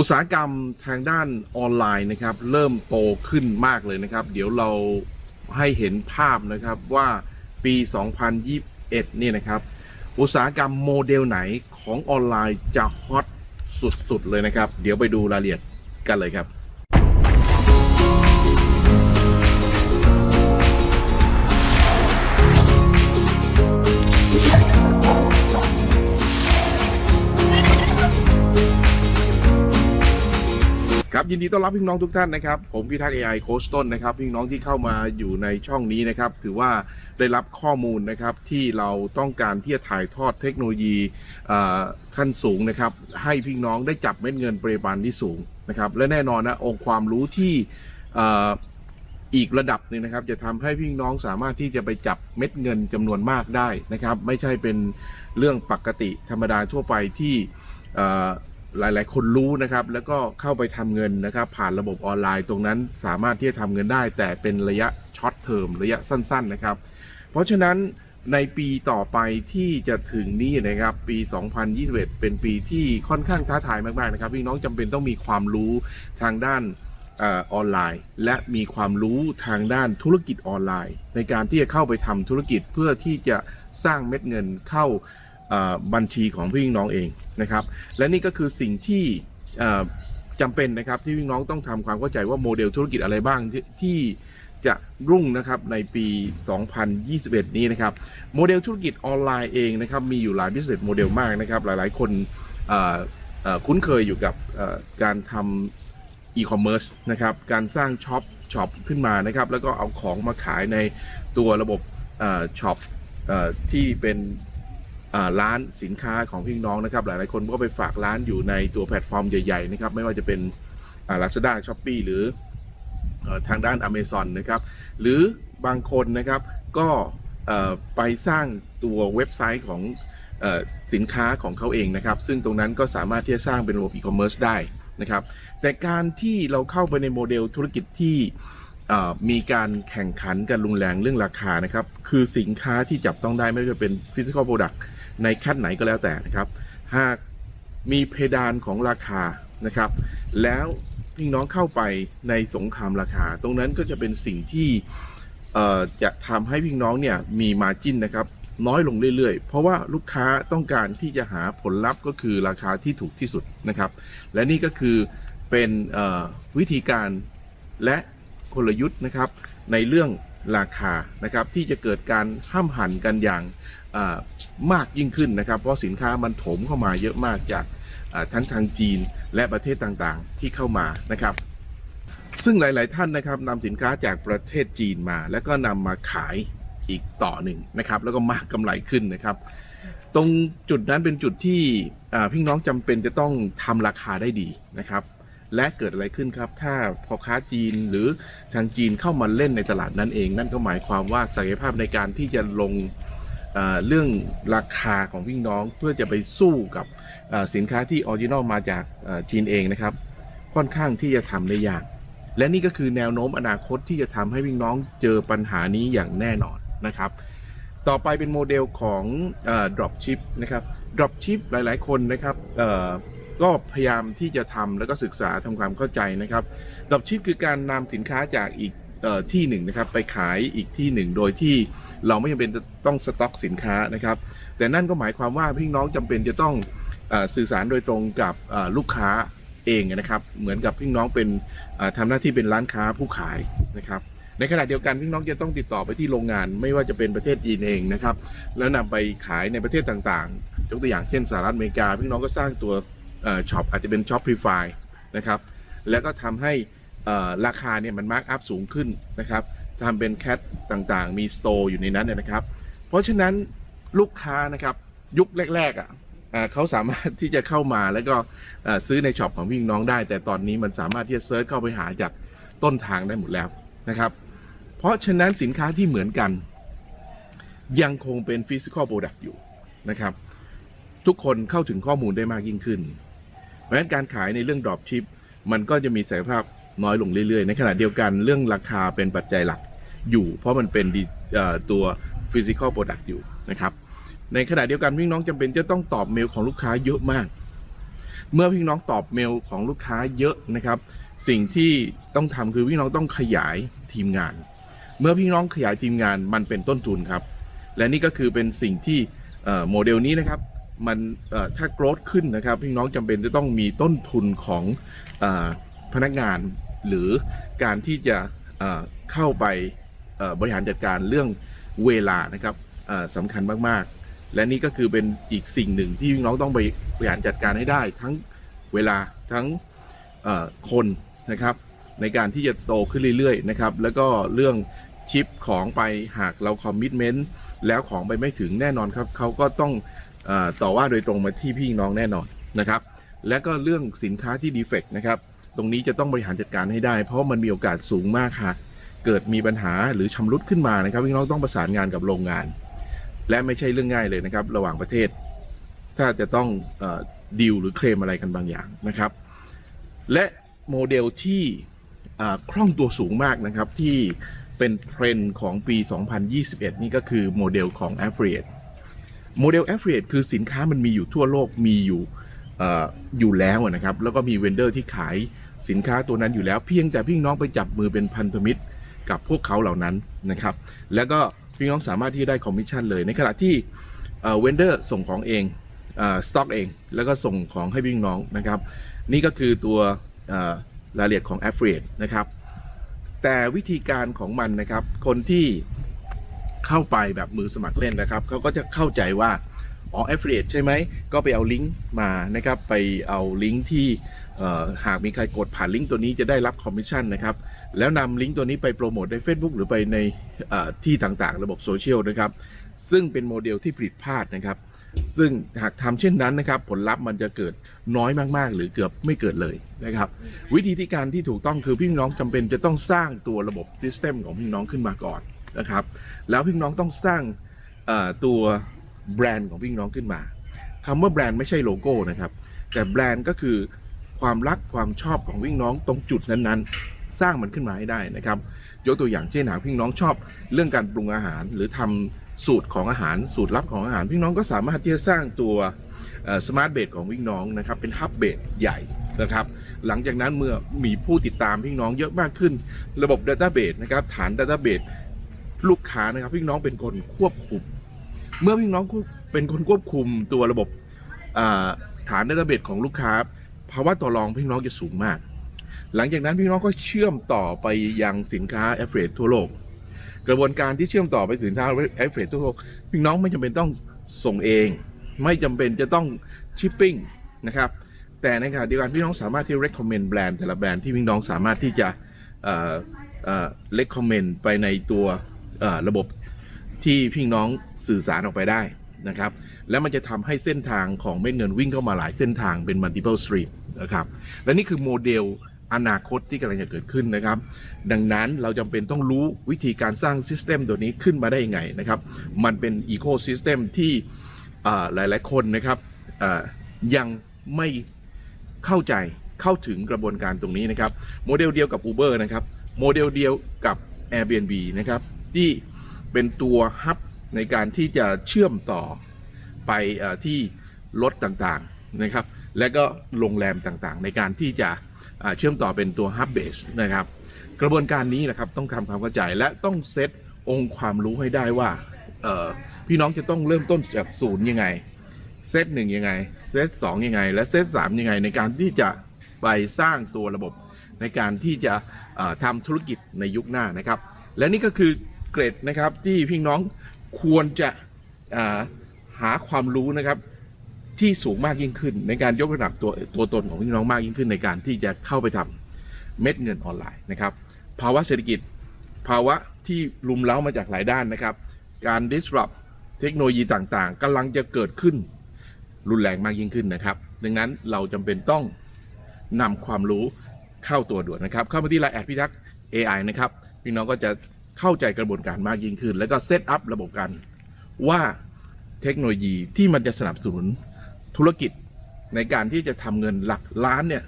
อุตสาหกรรมทางด้านออนไลน์นะครับ เริ่มโตขึ้นมากเลยนะครับ เดี๋ยวเราให้เห็นภาพนะครับว่าปี 2021 นี่นะครับ อุตสาหกรรมโมเดลไหนของออนไลน์จะฮอตสุดๆ เลยนะครับ เดี๋ยวไปดูรายละเอียดกันเลยครับ ยินดีต้อนรับพี่น้องทุกท่านนะครับ ผมพิทักษ์ AI โค้ชต้นนะครับพี่น้องที่เข้ามาอยู่ในช่องนี้นะครับ ถือว่าได้รับข้อมูลนะครับที่เราต้องการที่จะถ่ายทอดเทคโนโลยีขั้นสูงนะครับ ให้พี่น้องได้จับเม็ดเงินปริมาณที่สูงนะครับ และแน่นอนนะองค์ความรู้ที่อีกระดับหนึ่งนะครับ จะทำให้พี่น้องสามารถที่จะไปจับเม็ดเงินจำนวนมากได้นะครับ ไม่ใช่เป็นเรื่องปกติธรรมดาทั่วไปที่ หลาย ๆ คนรู้นะครับ แล้วก็เข้าไปทำเงินนะครับ ผ่านระบบออนไลน์ตรงนั้นสามารถที่จะทำเงินได้ แต่เป็นระยะช็อตเทอมระยะสั้น ๆ นะครับ เพราะฉะนั้นในปีต่อไปที่จะถึงนี้นะครับ ปี 2021 เป็นปีที่ค่อนข้างท้าทายมาก ๆ นะครับพี่น้องจำเป็นต้องมีความรู้ทางด้านออนไลน์ และมีความรู้ทางด้านธุรกิจออนไลน์ ในการที่จะเข้าไปทำธุรกิจเพื่อที่จะสร้างเม็ดเงินเข้า บัญชีของพี่น้องเองนะครับ และนี่ก็คือสิ่งที่เอ่อจำเป็นนะครับที่พี่น้องต้องทำความเข้าใจว่าโมเดลธุรกิจอะไรบ้างที่จะรุ่งนะครับในปี 2021 นี้นะครับโมเดลธุรกิจออนไลน์เองนะครับมีอยู่หลาย business model มากนะครับ หลายๆ คนคุ้นเคยอยู่กับการทำอีคอมเมิร์ซนะครับการสร้างช็อปช็อปขึ้นมานะครับ แล้วก็เอาของมาขายในตัวระบบช็อปที่เป็น ร้านสินค้าของพี่น้องนะครับ หลายๆคนก็ไปฝากร้านอยู่ในตัวแพลตฟอร์มใหญ่ๆนะครับไม่ว่าจะเป็นลาซาด้าช้อปปีหรืออทางด้าน Amazon นะครับหรือบางคนนะครับก็ไปสร้างตัวเว็บไซต์ของอสินค้าของเขาเองนะครับ ซึ่งตรงนั้นก็สามารถที่จะสร้างเป็นระบบอีคอมเมิร์ซได้นะครับแต่การที่เราเข้าไปในโมเดลธุรกิจที่มีการแข่งขันกันรุนแรงเรื่องราคานะครับ คือสินค้าที่จับต้องได้ไม่ว่าจะเป็นฟิสิ ในขั้นไหนก็แล้วแต่นะครับ หากมีเพดานของราคานะครับ แล้วพี่น้องเข้าไปในสงครามราคา ตรงนั้นก็จะเป็นสิ่งที่จะทำให้พี่น้องเนี่ยมีมาจิ้นนะครับ น้อยลงเรื่อยๆ เพราะว่าลูกค้าต้องการที่จะหาผลลัพธ์ก็คือราคาที่ถูกที่สุดนะครับ และนี่ก็คือเป็นวิธีการและกลยุทธ์นะครับในเรื่องราคานะครับที่จะเกิดการห้ามหันกันอย่าง มากยิ่งขึ้นนะครับ เพราะสินค้ามันถมเข้ามาเยอะมากจากทั้งทางจีนและประเทศต่างๆที่เข้ามานะครับ ซึ่งหลาย ๆ ท่านนะครับนำสินค้าจากประเทศจีนมา แล้วก็นำมาขายอีกต่อหนึ่งนะครับ แล้วก็มากกำไรขึ้นนะครับ ตรงจุดนั้นเป็นจุดที่พี่น้องจำเป็นจะต้องทำราคาได้ดีนะครับและเกิดอะไรขึ้นครับ ถ้าพ่อค้าจีนหรือทางจีนเข้ามาเล่นในตลาดนั้นเอง นั่นก็หมายความว่าศักยภาพในการที่จะลง เรื่องราคาของพี่น้องเพื่อจะไปสู้กับสินค้าที่ออริจินอลมาจากจีนเองนะครับ ค่อนข้างที่จะทำได้ยาก และนี่ก็คือแนวโน้มอนาคตที่จะทำให้พี่น้องเจอปัญหานี้อย่างแน่นอนนะครับ ต่อไปเป็นโมเดลของเอ่อ drop ship นะครับ drop ship หลาย ๆ คนนะครับก็พยายามที่จะทำแล้วก็ศึกษาทำความเข้าใจนะครับ drop ship คือการนำสินค้าจากอีก ที่หนึ่งนะครับไปขายอีกที่หนึ่งโดยที่เราไม่จำเป็นต้องสต็อกสินค้านะครับ แต่นั่นก็หมายความว่าพี่น้องจำเป็นจะต้องอสื่อสารโดยตรงกับลูกค้าเองนะครับ เหมือนกับพี่น้องเป็นเอ่อทำหน้าที่เป็นร้านค้าผู้ขายนะครับในขณะเดียวกันพี่น้องจะต้องติดต่อไปที่โรงงาน ไม่ว่าจะเป็นประเทศจีนเองนะครับ แล้วนำไปขายในประเทศต่างๆ ยกตัวอย่างเช่นสหรัฐอเมริกา พี่น้องก็สร้างตัวช็อปอาจจะเป็นช็อปพรีไฟนะครับ แล้วก็ทำให้ ราคาเนี่ยมันมาร์กอัพสูงขึ้นนะครับทำเป็นแคทต่างๆ มีสโตร์อยู่ในนั้นนนะครับ เพราะฉะนั้นลูกค้านะครับยุคแรกๆอะเอ่อเขาสามารถที่จะเข้ามาแล้วก็ซื้อในช็อปของพี่น้องได้ แต่ตอนนี้มันสามารถที่จะเซิร์ชเข้าไปหาจากต้นทางได้หมดแล้วนะครับ เพราะฉะนั้นสินค้าที่เหมือนกัน ยังคงเป็นฟิสิกอลโปรดักต์อยู่นะครับ ทุกคนเข้าถึงข้อมูลได้มากยิ่งขึ้น เพราะฉะนั้นการขายในเรื่อง drop ship มันก็จะมีศักยภาพ น้อยลงเรื่อยๆ ในขณะเดียวกันเรื่องราคาเป็นปัจจัยหลักอยู่ เพราะมันเป็นตัว physical product อยู่นะครับในขณะเดียวกันพี่น้องจำเป็นจะต้องตอบเมลของลูกค้าเยอะมาก เมื่อพี่น้องตอบเมลของลูกค้าเยอะนะครับ สิ่งที่ต้องทำคือพี่น้องต้องขยายทีมงาน เมื่อพี่น้องขยายทีมงานมันเป็นต้นทุนครับ และนี่ก็คือเป็นสิ่งที่โมเดลนี้นะครับมันถ้า growth ขึ้นนะครับ พี่น้องจำเป็นจะต้องมีต้นทุนของอพนักงาน หรือการที่จะเข้าไปบริหารจัดการเรื่องเวลานะครับสำคัญมากๆ และนี่ก็คือเป็นอีกสิ่งหนึ่งที่พี่น้องต้องบริหารจัดการให้ได้ ทั้งเวลาทั้งคนนะครับ ในการที่จะโตขึ้นเรื่อยๆนะครับแล้วก็เรื่องชิปของไปหากเราคอมมิชเมนต์แล้วของไปไม่ถึงแน่นอนครับเขาก็ต้องอต่อว่าโดยตรงมาที่พี่น้องแน่นอนนะครับ และก็เรื่องสินค้าที่ดีเฟกต์นะครับ รงนี้จะต้องบริหารจัดการให้ได้ เพราะมันมีโอกาสสูงมากค่ะ เกิดมีปัญหาหรือชำรุดขึ้นมานะครับพี่น้องต้องประสานงานกับโรงงาน และไม่ใช่เรื่องง่ายเลยนะครับ ระหว่างประเทศ ถ้าจะต้องดีลหรือเคลมอะไรกันบางอย่างนะครับ และโมเดลที่คล่องตัวสูงมากนะครับที่เป็นเทรนด์ของปี 2021 นี่ก็คือโมเดลของ Affiliate โมเดล Affiliate คือสินค้ามันมีอยู่ทั่วโลกมีอยู่ อยู่แล้วนะครับ แล้วก็มีเวนเดอร์ที่ขายสินค้าตัวนั้นอยู่แล้ว เพียงแต่พี่น้องไปจับมือเป็นพันธมิตรกับพวกเขาเหล่านั้นนะครับ แล้วก็พี่น้องสามารถที่จะได้คอมมิชชั่นเลย ในขณะที่เวนเดอร์ส่งของเองสต็อกเอง แล้วก็ส่งของให้พี่น้องนะครับ นี่ก็คือตัวรายละเอียดของ Affiliate นะครับ แต่วิธีการของมันนะครับ คนที่เข้าไปแบบมือสมัครเล่นนะครับ เขาก็จะเข้าใจว่า อ๋อ Affiliate ใช่ไหม ก็ไปเอาลิงก์มานะครับ ไปเอาลิงก์ที่หากมีใครกดผ่านลิงก์ตัวนี้จะได้รับคอมมิชชั่นนะครับ แล้วนำลิงก์ตัวนี้ไปโปรโมทใน Facebook หรือไปในเอ่อที่ต่างๆ ระบบโซเชียลนะครับ ซึ่งเป็นโมเดลที่ผิดพลาดนะครับ ซึ่งหากทำเช่นนั้นนะครับ ผลลัพธ์มันจะเกิดน้อยมากๆ หรือเกือบไม่เกิดเลยนะครับ วิธีที่การที่ถูกต้องคือพี่น้องจำเป็นจะต้องสร้างตัวระบบซิสเต็มของพี่น้องขึ้นมาก่อนนะครับ แล้วพี่น้องต้องสร้างตัว แบรนด์ของพี่น้องขึ้นมาคำว่าแบรนด์ไม่ใช่โลโก้นะครับ แต่แบรนด์ก็คือความรักความชอบของพี่น้องตรงจุดนั้นๆ สร้างมันขึ้นมาให้ได้นะครับ ยกตัวอย่างเช่นหากพี่น้องชอบเรื่องการปรุงอาหาร หรือทำสูตรของอาหารสูตรลับของอาหาร พี่น้องก็สามารถที่จะสร้างตัวสมาร์ทเบสของพี่น้องนะครับเป็นฮับเบสใหญ่นะครับหลังจากนั้นเมื่อมีผู้ติดตามพี่น้องเยอะมากขึ้น ระบบ Database นะครับฐาน Database ลูกค้านะครับพี่น้องเป็นคนควบคุม เมื่อพี่น้องเป็นคนควบคุมตัวระบบอ่าฐาน Database ของลูกค้าภาวะต่อรองพี่น้องจะสูงมาก หลังจากนั้นพี่น้องก็เชื่อมต่อไปยังสินค้า a f f i l i a t e ทั่วโลก กระบวนการที่เชื่อมต่อไปสินค้า a f f i l i a t e ทั่วโลกพี่น้องไม่จำเป็นต้องส่งเอง ไม่จำเป็นจะต้องชิปปิ้งนะครับ แต่ในขณะเดียวกันพี่น้องสามารถที่ recommend แบรนด์แต่ละแบรนด์ที่พี่น้องสามารถที่จะเอ่อเอ่อ recommend ไปในตัวระบบที่พี่น้อง สื่อสารออกไปได้นะครับ แล้วมันจะทำให้เส้นทางของเม็ดเงินวิ่งเข้ามาหลายเส้นทางเป็น multiple stream นะครับ และนี่คือโมเดลอนาคตที่กำลังจะเกิดขึ้นนะครับ ดังนั้นเราจำเป็นต้องรู้วิธีการสร้างซิสเต็มตัวนี้ขึ้นมาได้ยังไงนะครับ มันเป็นอีโคซิสเต็มที่อ่าหลายคนนะครับยังไม่เข้าใจเข้าถึงกระบวนการตรงนี้นะครับ โมเดลเดียวกับ Uber นะครับ โมเดลเดียวกับ Airbnb นะครับ ที่เป็นตัวฮับ ในการที่จะเชื่อมต่อไปอที่รถต่างๆนะครับ และก็โรงแรมต่างๆ ในการที่จะเชื่อมต่อเป็นตัว Hub Base นะครับ กระบวนการนี้นะครับต้องทำความเข้าใจและต้องเซตองค์ความรู้ให้ได้ว่าพี่น้องจะต้องเริ่มต้นจากศูนย์ยังไง เซตหนึ่งยังไง เซตสองยังไง และเซตสามยังไง ในการที่จะไปสร้างตัวระบบในการที่จะทำธุรกิจในยุคหน้านะครับ และนี่ก็คือเกรดนะครับที่พี่น้อง ควรจะาหาความรู้นะครับที่สูงมากยิ่งขึ้น ในการยกระดับตัวตัวตนของพี่น้องมากยิ่งขึ้น ในการที่จะเข้าไปทำเม็ดเงินออนไลน์นะครับภาวะเศรษฐกิจ ภาวะที่ลุมเล้ามาจากหลายด้านนะครับ การ disrupt เทคโนโลยีต่างๆกำลังจะเกิดขึ้น รุนแรงมากยิ่งขึ้นนะครับ ดังนั้นเราจำเป็นต้องนำความรู้เข้าตัวด่วนนะครับ เข้ามาที่ไลน์แอดพิทักษ์ AI นะครับ พี่น้องก็จะ เข้าใจกระบวนการมากยิ่งขึ้น แล้วก็เซตอัพระบบกันว่าเทคโนโลยีที่มันจะสนับสนุนธุรกิจในการที่จะทำเงินหลักล้านเนี่ย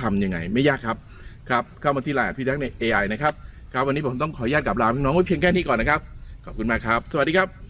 ทำยังไงไม่ยากครับครับเข้ามาที่ไลน์พี่ทักษ์ใน AI นะครับครับวันนี้ผมต้องขออนุญาตกลับลาพี่น้องไว้เพียงแค่นี้ก่อนนะครับ ขอบคุณมากครับ สวัสดีครับ